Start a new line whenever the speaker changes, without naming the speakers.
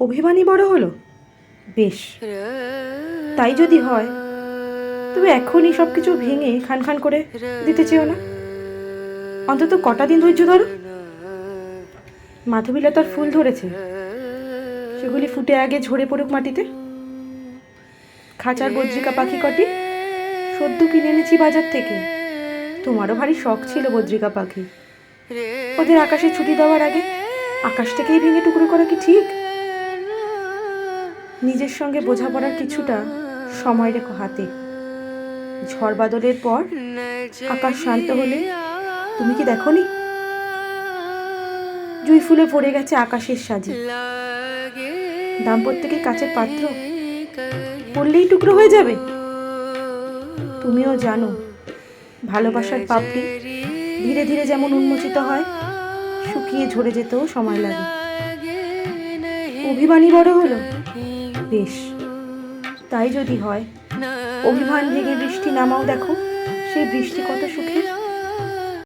অভিমানী বড় হলো? বেশ। তাই যদি হয়, তবে এখনই সব কিছু ভেঙে খান খান করে দিতে চেও না? অন্তত কটা দিন ধৈর্য ধরো। মাধবীলতার ফুল ধরেছে। সেগুলি ফুটে আগে ঝরে পড়ুক মাটিতে। খাঁচার বজ্রিকা পাখি কটি, সদ্য কিনে এনেছি বাজার থেকে। তোমারও ভারী শখ ছিল বজ্রিকা পাখি। ওদের আকাশে ছুটি দেওয়ার আগে আকাশটাকেই ভেঙে টুকরো করা কি ঠিক? নিজের সঙ্গে বোঝাপড়ার কিছুটা সময় রেখো হাতে। ঝড় বাদলের পর আকাশ শান্ত হলে তুমি কি দেখনি? জুই ফুলে পড়ে গেছে আকাশের সাজে। দাম্পত্য কি কাচের পাত্র পড়লেই টুকরো হয়ে যাবে। তুমিও জানো, ভালোবাসার পাপড়ি ধীরে ধীরে যেমন উন্মোচিত হয়, শুকিয়ে ঝরে যেতেও সময় লাগে। অভিমানী বড় হলো। বেশ। তাই যদি হয় অভিমান ভেঙে বৃষ্টি নামাও দেখো সেই বৃষ্টি কত সুখে